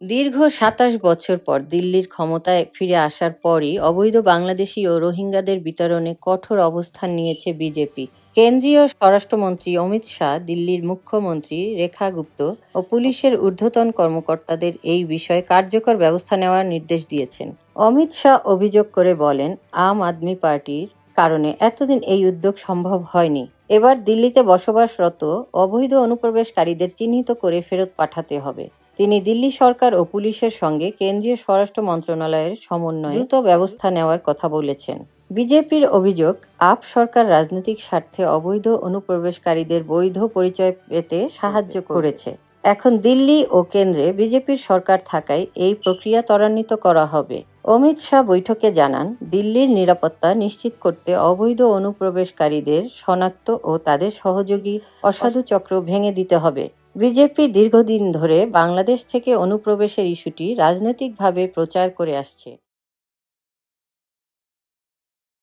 দীর্ঘ সাতাশ বছর পর দিল্লির ক্ষমতায় ফিরে আসার পরই অবৈধ বাংলাদেশি ও রোহিঙ্গাদের বিতরণে কঠোর অবস্থান নিয়েছে বিজেপি। কেন্দ্রীয় স্বরাষ্ট্রমন্ত্রী অমিত শাহ, দিল্লির মুখ্যমন্ত্রী রেখা গুপ্ত ও পুলিশের ঊর্ধ্বতন কর্মকর্তাদের এই বিষয়ে কার্যকর ব্যবস্থা নেওয়ার নির্দেশ দিয়েছেন। অমিত শাহ অভিযোগ করে বলেন, আম আদমি পার্টির কারণে এতদিন এই উদ্যোগ সম্ভব হয়নি। এবার দিল্লিতে বসবাসরত অবৈধ অনুপ্রবেশকারীদের চিহ্নিত করে ফেরত পাঠাতে হবে। তিনি দিল্লি সরকার ও পুলিশের সঙ্গে কেন্দ্রীয় স্বরাষ্ট্র মন্ত্রণালয়ের সমন্বয়ে দ্রুত ব্যবস্থা নেওয়ার কথা বলেছেন। বিজেপির অভিযোগ আপ সরকার রাজনৈতিক স্বার্থে অবৈধ অনুপ্রবেশকারীদের বৈধ পরিচয় পেতে সাহায্য করেছে। এখন দিল্লি ও কেন্দ্রে বিজেপির সরকার থাকায় এই প্রক্রিয়া ত্বরান্বিত করা হবে। অমিত শাহ বৈঠকে জানান, দিল্লির নিরাপত্তা নিশ্চিত করতে অবৈধ অনুপ্রবেশকারীদের শনাক্ত ও তাদের সহযোগী অসাধু চক্র ভেঙে দিতে হবে। বিজেপি দীর্ঘদিন ধরে বাংলাদেশ থেকে অনুপ্রবেশের ইস্যুটি রাজনৈতিকভাবে প্রচার করে আসছে।